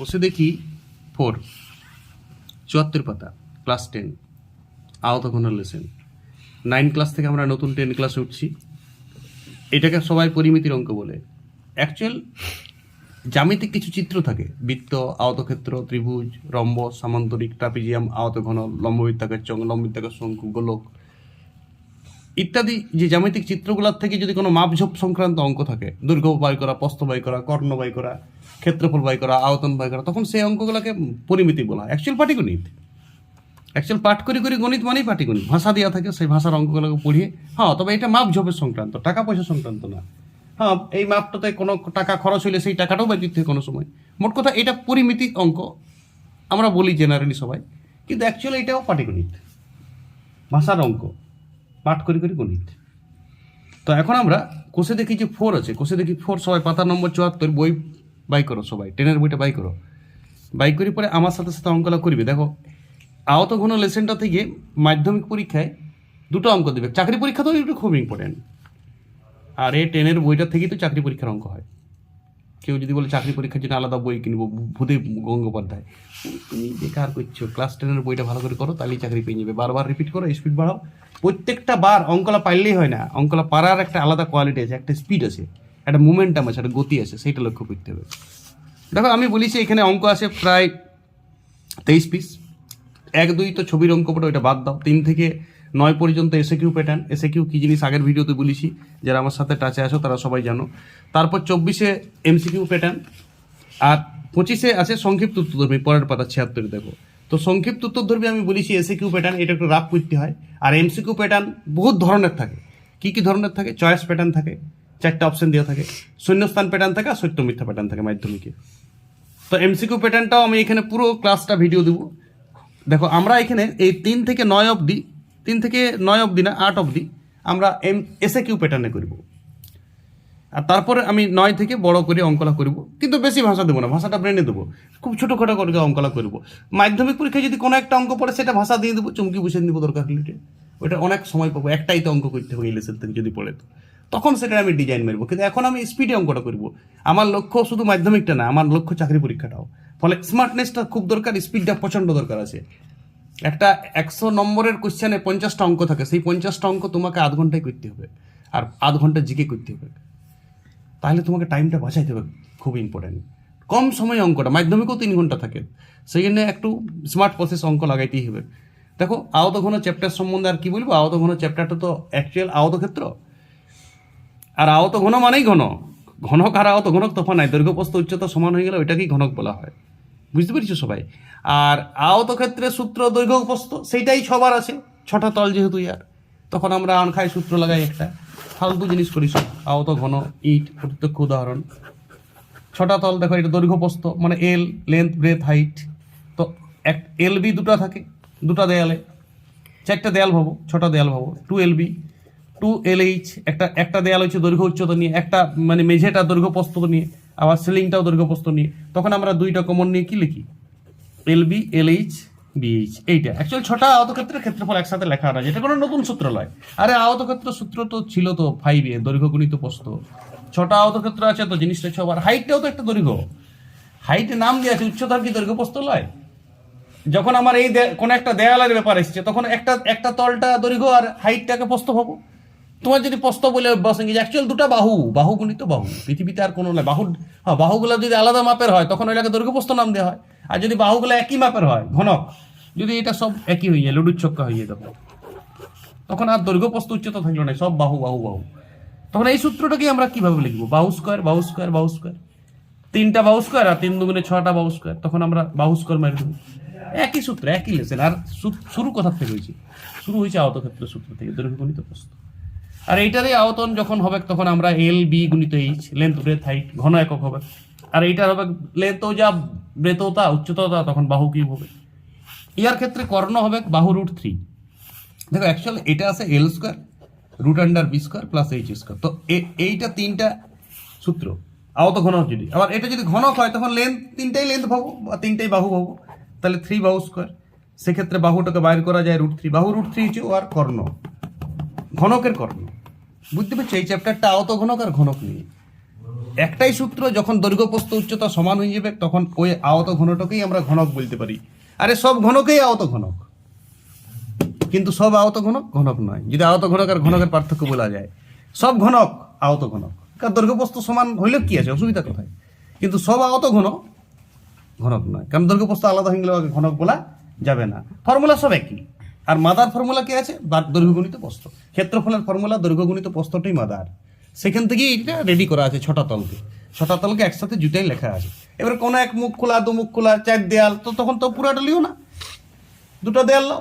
বসে দেখি ফোর, চুয়াত্তর পাতা, ক্লাস টেন আহত ঘন লেসেন। নাইন ক্লাস থেকে আমরা নতুন টেন ক্লাসে উঠছি। এটাকে সবাই পরিমিতির অঙ্ক বলে। অ্যাকচুয়াল জ্যামিতিক কিছু চিত্র থাকে। বৃত্ত আয়তক্ষেত্র ত্রিভুজ, রম্ব, সামান্তরিক, ট্রাপিজিয়াম আয়ত ঘন লম্ববৃত্তাকার, চং, লম্ববৃত্তাকার, শঙ্কু, গোলক ইত্যাদি। যে জ্যামিতিক চিত্রগুলোর থেকে যদি কোনো মাপঝোপ সংক্রান্ত অঙ্ক থাকে দৈর্ঘ্য বাই করা প্রস্থ বাই করা, কর্ণ বাই করা ক্ষেত্রফল বাই করা, আয়তন বাই করা, তখন সেই অঙ্কগুলোকে পরিমিতি বলা হয়। অ্যাকচুয়াল পাটিগণিত অ্যাকচুয়াল পাঠ করি করে গণিত মানেই পাটিগণিত ভাষা দেওয়া থাকে, সেই ভাষার অঙ্কগুলোকে পড়িয়ে হ্যাঁ তবে এটা মাপ মাপঝোপের সংক্রান্ত, টাকা পয়সা সংক্রান্ত না। হ্যাঁ এই মাপটাতে কোনো টাকা খরচ হইলে সেই টাকাটাও বাই দিতে কোনো সময়। মোট কথা এটা পরিমিতি অঙ্ক। আমরা বলি জেনারেলি সবাই, কিন্তু অ্যাকচুয়ালি এটাও পাটিগণিত ভাষার অঙ্ক, পাঠ করি করি গণিত। তো এখন আমরা কোষে দেখি যে ফোর আছে। কোষে দেখি ফোর সবাই পাতা, নম্বর, চুয়াত্তর, বই বাই করো সবাই টেনের বইটা বাই করো। বাই করি পরে আমার সাথে সাথে অঙ্কলা করবে। দেখো, আহত ঘন লেসেনটা থেকে মাধ্যমিক পরীক্ষায় দুটো অঙ্ক দেবে। চাকরি পরীক্ষা তো একটু খুব ইম্পর্টেন্ট আর এই টেনের বইটা থেকেই তো চাকরি পরীক্ষার অঙ্ক হয়। কেউ যদি বলে চাকরি পরীক্ষার জন্য আলাদা বই কিনবো ভূদেব গঙ্গোপাধ্যায়। তুমি বেকার করছ ক্লাস টেনের বইটা ভালো করে করো, তাহলেই চাকরি পেয়ে যাবে। বারবার রিপিট করো স্পিড বাড়াও। প্রত্যেকটা বার অঙ্কলা পারলেই হয় না। অঙ্কলা পারার একটা আলাদা কোয়ালিটি আছে, একটা স্পিড আছে। একটা মুমেন্টাম আছে, একটা গতি আছে, সেইটা লক্ষ্য করতে হবে। দেখো, আমি বলেছি এখানে অঙ্ক আছে প্রায় তেইশ পিস এক, দুই তো ছবির অঙ্ক পড়ে, ওইটা বাদ দাও। তিন থেকে নয় পর্যন্ত এসে কিউ প্যাটার্ন এসে কিউ কী জিনিস আগের ভিডিওতে বলেছি? যারা আমার সাথে টাচে আসো তারা সবাই জানো। তারপর চব্বিশে এমসিকিউ প্যাটার্ন আর পঁচিশে আছে সংক্ষিপ্ত উত্তরধর্মী, পরের পাতা ছিয়াত্তরে দেখো। তো সংক্ষিপ্ত উত্তরধর্মী আমি বলেছি এসে কিউ প্যাটার্ন এটা একটু রাফ করতে হয়। আর এমসিকিউ প্যাটার্ন বহুত ধরনের থাকে। কী কী ধরনের থাকে? চয়েস প্যাটার্ন থাকে। চারটা অপশন দেওয়া থাকে। শূন্যস্থান প্যাটার্ন থাকে আর সত্য মিথ্যা প্যাটার্ন থাকে মাধ্যমিকে। তো এমসিকিউ প্যাটার্নটাও আমি এখানে পুরো ক্লাসটা ভিডিও দেবো। দেখো, আমরা এখানে এই তিন থেকে নয় অবধি, তিন থেকে নয় অবধি না, আট অবধি আমরা এম এসে কিউ প্যাটার্নে করব। আর তারপরে আমি নয় থেকে বড় করে অঙ্কলা করব। কিন্তু বেশি ভাষা দেবো না, ভাষাটা ব্রেনে দেবো। খুব ছোটোখাটো করে অঙ্কলা করব। মাধ্যমিক পরীক্ষায় যদি কোনো একটা অঙ্ক পড়ে, সেটা ভাষা দিয়ে দেবো, চুমকি বসে দেবো দরকার হলে। ওটা অনেক সময় পাবো, একটাই তো অঙ্ক করতে হবে এই লেসেন থেকে যদি পড়ে তো। তখন সেটা আমি ডিজাইন মারবো। কিন্তু এখন আমি স্পিডে অঙ্কটা করব। আমার লক্ষ্য শুধু মাধ্যমিকটা না, আমার লক্ষ্য চাকরি পরীক্ষাটাও। ফলে স্মার্টনেসটা খুব দরকার স্পিডটা প্রচণ্ড দরকার আছে। একটা একশো নম্বরের কোশ্চেনে পঞ্চাশটা অঙ্ক থাকে, সেই পঞ্চাশটা অঙ্ক তোমাকে আধ ঘন্টায় করতে হবে। আর আধ ঘণ্টা জিকে করতে হবে। তাহলে তোমাকে টাইমটা বাঁচাইতে হবে, খুব ইম্পর্টেন্ট কম সময় অঙ্কটা, মাধ্যমিকও তিন ঘণ্টা থাকে। সেই জন্য একটু স্মার্ট প্রসেস অঙ্ক লাগাইতেই হবে। দেখো আহত ঘন চ্যাপ্টার সম্বন্ধে আর কি বলব? আহত ঘন চ্যাপ্টারটা তো অ্যাকচুয়াল আহত ক্ষেত্র আর আহত ঘন মানেই ঘন। ঘনক আর আহত ঘনক তফাৎ নাই। দৈর্ঘ্যপ্রস্থ উচ্চতা সমান হয়ে গেলে ওইটাকেই ঘনক বলা হয়। বুঝতে পেরেছ সবাই? আর আহত ক্ষেত্রে সূত্র দৈর্ঘ্যপ্রস্থ সেইটাই সবার আছে। ছটা তল যেহেতু ইয়ার, তখন আমরা আনখাই সূত্র লাগাই একটা। ফালতু জিনিস করি সব। আহত ঘন, ইট, প্রত্যক্ষ উদাহরণ। ছটা তল, দেখো, এটা দৈর্ঘ্যপ্রস্থ মানে এল, লেন্থ, ব্রেথ, হাইট। তো এক, এল বি দুটো থাকে, দুটো দেয়ালে। চারটা দেয়াল ভাবো, ছটা দেয়াল ভাবো, two L B. Two L H একটা একটা দেয়াল হচ্ছে দৈর্ঘ্য, উচ্চতা নিয়ে, একটা মানে মেঝেটা দৈর্ঘ্য, প্রস্থ নিয়ে, আবার সিলিংটাও দৈর্ঘ্য, প্রস্থ নিয়ে। তখন আমরা দুইটা কমন নিয়ে কি লিখি? L B L H BH এইটা। অ্যাকচুয়াল ছটা আহত ক্ষেত্রের ক্ষেত্রফল একসাথে লেখা না, যেটা কোনো নতুন সূত্র নয় আরে আহত ক্ষেত্র সূত্র তো ছিল তো ফাইভে দৈর্ঘ্য গুণিত প্রস্থ। ছটা আহত ক্ষেত্র আছে তো, জিনিসটা ছবার হাইটটাও তো একটা দৈর্ঘ্য। হাইটে নাম দিয়ে আছে, উচ্চতার কি দৈর্ঘ্য, প্রস্থ লয়? যখন আমার এই কোনো একটা দেয়ালের ব্যাপার এসছে, তখন একটা একটা তলটা দৈর্ঘ্য আর হাইটটাকে প্রস্থ ভাবো। তোমার যদি প্রস্থ বলে যে অ্যাকচুয়াল দুটো বাহু বাহু গুণিত বাহু। পৃথিবীতে আর কোনো নয়। বাহু হ্যাঁ বাহুগুলো যদি আলাদা মাপের হয়, তখন ওইটাকে দৈর্ঘ্য প্রস্থ নাম দেওয়া হয়। আর যদি বাহুগুলো একই মাপের হয়, ঘনক, যদি এটা সব একই হয়ে যায়, লুডুর ছক্কা হয়ে যায়, তখন। আর দৈর্ঘ্য প্রস্থ উচ্চতা থাকল না, সব বাহু বাহু বাহু। তখন এই সূত্রটাকে আমরা কীভাবে লিখব? বাহু স্কোয়ার বাহু স্কোয়ার বাহু স্কোয়ার তিনটা বাহু স্কোয়ার আর তিন দুগুণে ছটা বাহু স্কোয়ার তখন আমরা বাহু স্কোয়ার মেরে দেবো। একই সূত্র, একই লেসেন আর শুরু কোথা থেকে হয়েছে? শুরু হয়েছে আহত ক্ষেত্রের সূত্র থেকে দৈর্ঘ্য গণিত প্রস্থ। আর এইটারই আয়তন যখন হবে, তখন আমরা এল বি গুণিত এইচ লেন্থ ব্রেথ হাইট ঘন একক হবে। আর এইটার হবে লেন্থও যা ব্রেথও তা উচ্চতাও তা, তখন বাহু কিউব হবে। ইয়ার ক্ষেত্রে কর্ণ হবে বাহু রুট থ্রি দেখো অ্যাকচুয়ালি এটা আছে L square root under B square plus H square তো এইটা তিনটা সূত্র আহত ঘনক যদি। আবার এটা যদি ঘনক হয়, তখন লেন্থ তিনটাই লেন্থ ভাবো বা তিনটাই বাহু ভাবো তাহলে থ্রি বাহু স্কোয়ার সেক্ষেত্রে বাহুটাকে বাইর করা যায় রুট থ্রি বাহু রুট থ্রি হচ্ছে ও আর কর্ণ। ঘনকের কর্ণ। বুঝতে পারছ? এই চ্যাপ্টারটা আহত ঘনক আর ঘনক নিয়ে একটাই সূত্র, যখন দৈর্ঘ্য, প্রস্থ, উচ্চতা সমান হয়ে যাবে, তখন ওই আহত ঘনটাকেই আমরা ঘনক বলতে পারি। আরে, সব ঘনকেই আহত ঘনক। কিন্তু সব আহত ঘনক ঘনক নয়। যদি আহত ঘনক আর ঘনকের পার্থক্য বলা যায়, সব ঘনক আহত ঘনক। কারণ দৈর্ঘ্য, প্রস্থ সমান হইলে কি আছে? অসুবিধা কোথায়? কিন্তু সব আহত ঘন ঘনক নয়। কারণ দৈর্ঘ্যপ্রস্থ আলাদা হয়ে গেলে ঘনক বলা যাবে না। ফর্মুলা সব একই। আর মাদার ফর্মুলা কি আছে? দৈর্ঘ্যগণিত প্রস্থ ক্ষেত্রফলের ফর্মুলা, দৈর্ঘ্যগণিত প্রস্থটাই মাদার। সেখান থেকেই এটা রেডি করা আছে ছটা তলকে। ছটা তলকে একসাথে জুটাই লেখা আছে। এবার কোনো এক মুখ খোলা, দু মুখ খোলা, চার দেয়াল, তো তখন তো পুরাটা লিও না। দুটো দেয়াল লাও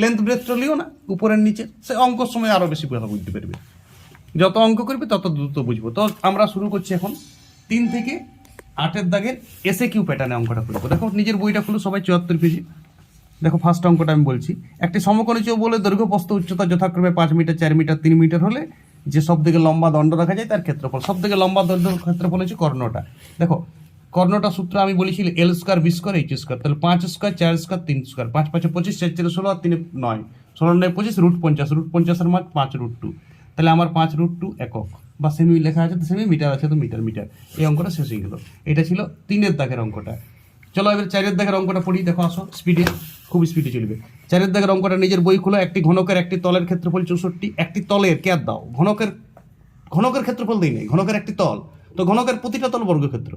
লেন্থ ব্রেথটা লিও না। উপরের নিচে। সে অঙ্কর সময় আরও বেশি কথা বুঝতে পারবে। যত অঙ্ক করবে তত দ্রুত বুঝব। তো আমরা শুরু করছি এখন তিন থেকে আটের দাগের এসে কিউ প্যাটার্নে অঙ্কটা করব দেখো, নিজের বইটা খুলো, সবাই চুয়াত্তর পেজি। দেখো ফার্স্ট অঙ্কটা আমি বলছি। একটি সমকোণী বলে দৈর্ঘ্য, প্রস্থ, উচ্চতা যথাক্রমে পাঁচ মিটার, চার মিটার, তিন মিটার হলে যে সব থেকে লম্বা দণ্ড রাখা যায় তার ক্ষেত্রফল। সব থেকে লম্বা দণ্ড ক্ষেত্রফল হচ্ছে কর্ণটা। দেখো, কর্ণটা সূত্র আমি বলেছি L square B square H square তাহলে পাঁচ স্কোয়ার চার স্কোয়ার তিন স্কোয়ার পাঁচ, পাঁচে, পঁচিশ, চার, চারে, ষোলো আর তিনে, নয়। ষোলো, নয়, পঁচিশ রুট পঞ্চাশ। রুট পঞ্চাশের মাছ পাঁচ রুট টু তাহলে আমার পাঁচ রুট টু একক। বা সেমি লেখা আছে তো সেমি মিটার আছে তো মিটার মিটার এই অঙ্কটা শেষ হয়ে গেল। এটা ছিল তিনের দাগের অঙ্কটা। চলো এবার চারের দাগের অঙ্কটা পড়ি, দেখো আসো স্পিডে খুব স্পিডে চলবে। চারের দাগের অঙ্কটা নিজের বই খুলো, একটি ঘনকের, একটি তলের ক্ষেত্রফল চৌষট্টি, একটি তলের কে দাও? ঘনকের ঘনকের ক্ষেত্রফল দিই নেই, ঘনকের একটি তল। তো ঘনকের প্রতিটা তল বর্গক্ষেত্র।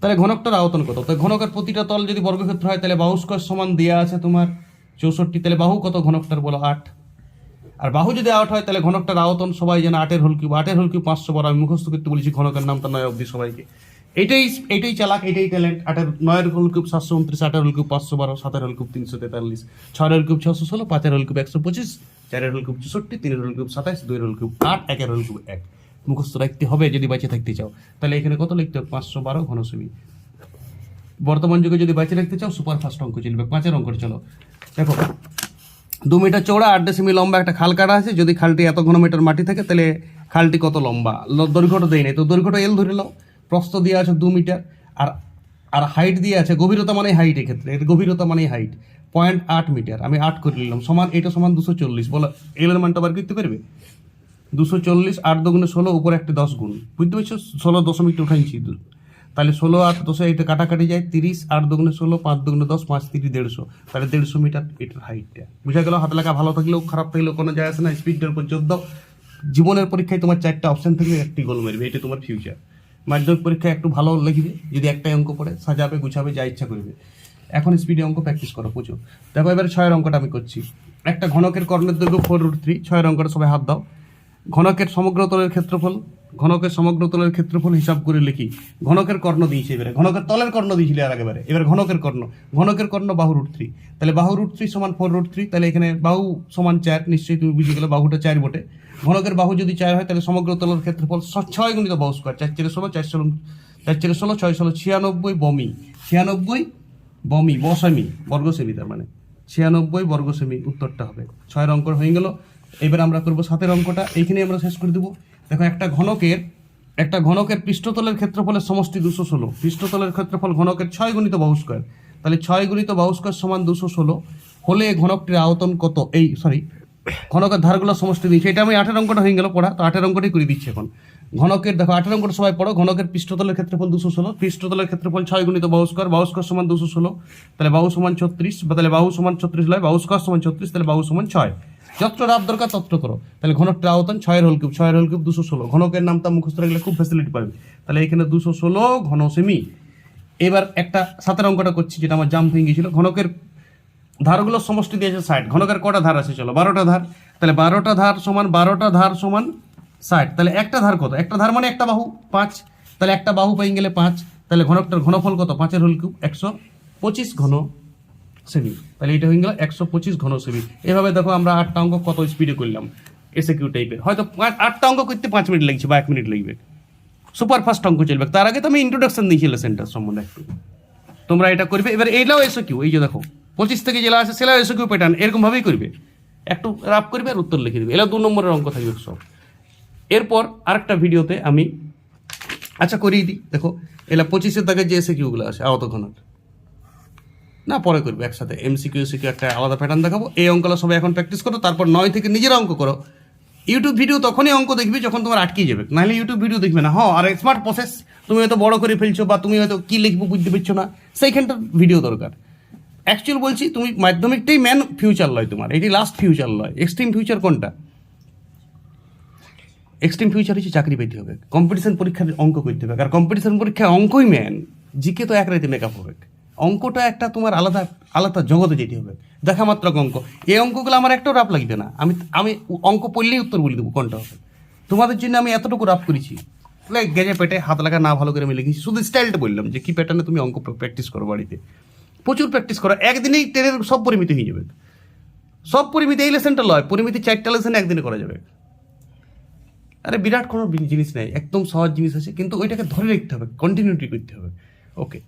তাহলে ঘনকটার আয়তন কত? তো ঘনকের প্রতিটা তল যদি বর্গক্ষেত্র হয়, তাহলে বাহু স্কোয়ার সমান দেওয়া আছে তোমার চৌষট্টি, তাহলে বাহু কত? ঘনকটার বলো আট। আর বাহু যদি আট হয়, তাহলে ঘনকটার আয়তন সবাই যেন আটের হোল আটের হোল পাঁচশো বড় আমি মুখস্থ করতে বলেছি ঘনকের নামটা নয় অবধি সবাইকে। এটাই এটাই চালাক, এটাই ট্যালেন্ট আটের নয়ের কিউব সাতশো উনত্রিশ হোল কিউব পাঁচশো বারো, সাতের হোল কিউব তিনশো তেতাল্লিশ, ছয়ের কিউব ছশো ষোলো, পাঁচের হোল কিউব একশো পঁচিশ, চারের কিউব চৌষট্টি, তিনের কিউব সাতাইশ হোল কিউব আট, একের কিউব এক। মুখস্থ রাখতে হবে যদি বেঁচে থাকতে চাও। তাহলে এখানে কত লিখতে হবে? পাঁচশো বারো ঘনসেমি বর্তমান যুগে যদি বাঁচিয়ে রাখতে চাও সুপার ফাস্ট অঙ্ক চলবে পাঁচের অঙ্কটা চলো। দেখো, দু মিটার চৌড়া আট ডেসিমি লম্বা একটা খাল কাটা আছে। যদি খালটি এত ঘনমিটার মাটি থাকে, তাহলে খালটি কত লম্বা? দৈর্ঘ্যটা দেয় নাই। তো দৈর্ঘ্যটা এল ধরে নাও। প্রস্থ দিয়ে আছে দু মিটার, আর আর হাইট দিয়ে আছে গভীরতা মানে হাইট এক্ষেত্রে, এর গভীরতা মানে হাইট পয়েন্ট আট মিটার, আমি আট করে নিলাম, সমান এটা সমান দুশো চল্লিশ, বলো এলের মানটা বার করতে পারবে? দুশো চল্লিশ, আট দুগুণে ষোলো, উপরে একটা দশ গুণ। বুঝতে পারছ? ষোলো দশমিকটা উঠাইছি তাহলে ষোলো আট দশে এটা কাটাকাটি যায়, তিরিশ, আট দুগুণে ষোলো, পাঁচ দুগুণে দশ, পাঁচ তিরিশ, দেড়শো। তাহলে দেড়শো মিটার এটার হাইটটা বুঝা গেল? হাত লেখা ভালো থাকলেও খারাপ থাকলেও কোনো যায় আসে না। স্পিডটার উপর জোর জীবনের পরীক্ষায় তোমার চারটা অপশন থাকবে একটি গোল মারবে, এটা তোমার ফিউচার মাধ্যমিক পরীক্ষায় একটু ভালো লিখবে, যদি একটাই অঙ্ক পড়ে, সাজাবে, গুছাবে, যা ইচ্ছা করবে। এখন স্পিডে অঙ্ক প্র্যাকটিস করো প্রচুর দেখো এবার ছয়ের অঙ্কটা আমি করছি। একটা ঘনকের কর্ণের দৈর্ঘ্য ফোর রুট থ্রি ছয়ের অঙ্কটা সবাই হাত দাও। ঘনকের সমগ্র তলের ক্ষেত্রফল ঘনকের সমগ্র তলের ক্ষেত্রফল হিসাব করে লিখি। ঘনকের কর্ণ দিয়েছে এবারে। ঘনকের তলের কর্ণ দিয়েছিল আর একেবারে। এবার ঘনকের কর্ণ। ঘনকের কর্ণ বাহু রুট থ্রি। তাহলে বাহু রুট থ্রি সমান ফোর রুট থ্রি। তাহলে এখানে বাহু সমান চার। নিশ্চয়ই তুমি বুঝে গেলে বাহুটা চার বটে। ঘনকের বাহু যদি চার হয়, তাহলে সমগ্র তলের ক্ষেত্রফল ছয় গুণিত বাহু স্কোয়ার চার চেরে ষোলো, চার ষোলো, চার চেরে ষোলো, ছয় ষোলো, ছিয়ানব্বই বমি। ছিয়ানব্বই বমি, বসেমি বর্গ সেমি তার মানে। ছিয়ানব্বই বর্গ সেমি উত্তরটা হবে। ছয়ের অঙ্ক হয়ে গেল। এবার আমরা করব সাতের অঙ্কটা। এইখানে আমরা শেষ করে দেবো। দেখো, একটা ঘনকের একটা ঘনকের পৃষ্ঠতলের ক্ষেত্রফলের সমষ্টি দুশো ষোলো। পৃষ্ঠতলের ক্ষেত্রফল ঘনকের ছয় গুণিত বাহু তাহলে ছয় গুণিত বাহু সমান দুশো ষোলো। হলে ঘনকটির আয়তন কত? এই সরি ঘনকের ধারগুলোর সমষ্টি দিয়েছে। এটা আমি আঠের অঙ্কটা হয়ে গেল, পড়া। তো আঠের অঙ্কটাই করে দিচ্ছি এখন। ঘনকের, দেখো, আঠের অঙ্কটা সবাই পড়ো। ঘনকের পৃষ্ঠতলের ক্ষেত্রফল দুশো ষোলো। পৃষ্ঠতলের ক্ষেত্রফল ছয় গুণিত বাহু স্কোয়ার। সমান দুশো ষোলো। তাহলে বাহু সমান ছত্রিশ। বা তাহলে বাহু সমান ছত্রিশ লয়। বাহু সমান ছত্রিশ। তাহলে বাহু সমান ছয়। যত্র রাত দরকার তত্র করো। তাহলে ঘনকটির আয়তন ছয়ের হোল কিউব, ছয়ের হোল কিউব দুশো ষোলো। ঘনকের নামটা মুখস্থ রাখলে খুব ফ্যাসিলিটি পাবে। তাহলে এখানে দুশো ষোলো ঘন সেমি। এবার একটা সাতের অঙ্কটা করছি, যেটা আমার জাম্প ভেঙে গিয়েছিল। ঘনকের ধারগুলোর সমষ্টি দিয়েছে ষাট। ঘনকের কটা ধার আছে চলো, বারোটা ধার। তাহলে বারোটা ধার সমান বারোটা ধার সমান ষাট। তাহলে একটা ধার কত? একটা ধার মানে একটা বাহু, পাঁচ। তাহলে একটা বাহু পেয়ে গেলে পাঁচ। তাহলে ঘনকটার ঘনফল কত? পাঁচের হোল কিউব একশো পঁচিশ ঘন সেমি তাহলে এটা হয়ে গেল একশো পঁচিশ ঘন সেমি এভাবে দেখো আমরা আটটা অঙ্ক কত স্পিডে করলাম। এসে কিউ টাইপের হয়তো আটটা অঙ্ক করতে পাঁচ মিনিট লাগছে বা এক মিনিট লাগবে। সুপার ফাস্ট অঙ্ক চলবে। তার আগে তো আমি ইন্ট্রোডাকশন দিয়েছিল সেন্টার সম্বন্ধে একটু। তোমরা এটা করবে। এবার এইটাও এসো কিউ এই যে দেখো, পঁচিশ থেকে জেলা আছে সেটাও এসো কিউ প্যাটার্ন এরকমভাবেই করবে। একটু রাফ করবে আর উত্তর লিখে দেবে। এলা দু নম্বরের অঙ্ক থাকবে সব। এরপর আরেকটা ভিডিওতে আমি আচ্ছা করিয়ে দিই। দেখো এলা পঁচিশের দাগে যে এসে কিউগুলো আছে আহত ঘনক। না, পরে করবে, একসাথে। এমসিকিউ সিকিউ একটা আলাদা প্যাটার্ন দেখাবো। এই অঙ্কগুলো সবাই এখন প্র্যাকটিস করো, তারপর নয় থেকে নিজের অঙ্ক করো। ইউটিউব ভিডিও তখনই অঙ্ক দেখবে যখন তোমার আটকে যাবে। নাহলে ইউটিউব ভিডিও দেখবে না। হ্যাঁ আর স্মার্ট প্রসেস তুমি হয়তো বড় করে ফেলছো বা তুমি হয়তো কী লিখব বুঝতে পারছ না সেইখানটার ভিডিও দরকার। অ্যাকচুয়াল বলছি, তুমি মাধ্যমিকটাই ম্যান ফিউচার লয় তোমার। এটি লাস্ট ফিউচার লয়। এক্সট্রিম ফিউচার কোনটা? এক্সট্রিম ফিউচার হচ্ছে চাকরি পেতে হবে। কম্পিটিশন পরীক্ষার অঙ্ক করতে হবে। আর কম্পিটিশন পরীক্ষায় অঙ্কই ম্যান জিকে তো এক রাতে মেকআপ হবে। অঙ্কটা একটা তোমার আলাদা আলাদা জগতে যেতে হবে। দেখা মাত্র অঙ্ক। এই অঙ্কগুলো আমার একটাও রাপ লাগবে না। আমি আমি অঙ্ক পড়লেই উত্তর বলে দেবো কোনটা হবে। তোমাদের জন্য আমি এতটুকু রাপ করেছি। লাইক গেজে পেটে হাত লাগা না ভালো করে আমি লিখেছি। শুধু স্টাইলটা বললাম যে কি প্যাটার্নে তুমি অঙ্ক প্র্যাকটিস করো বাড়িতে। প্রচুর প্র্যাকটিস করো। একদিনেই টেনের সব পরিমিতি হয়ে যাবে। সব পরিমিতি, এই লেসনটা লয়, পরিমিতি চারটা লেসন একদিনে করা যাবে। আরে বিরাট কোনো জিনিস নেই। একদম সহজ জিনিস আছে, কিন্তু ওইটাকে ধরে রাখতে হবে কন্টিনিউটি করতে হবে। ওকে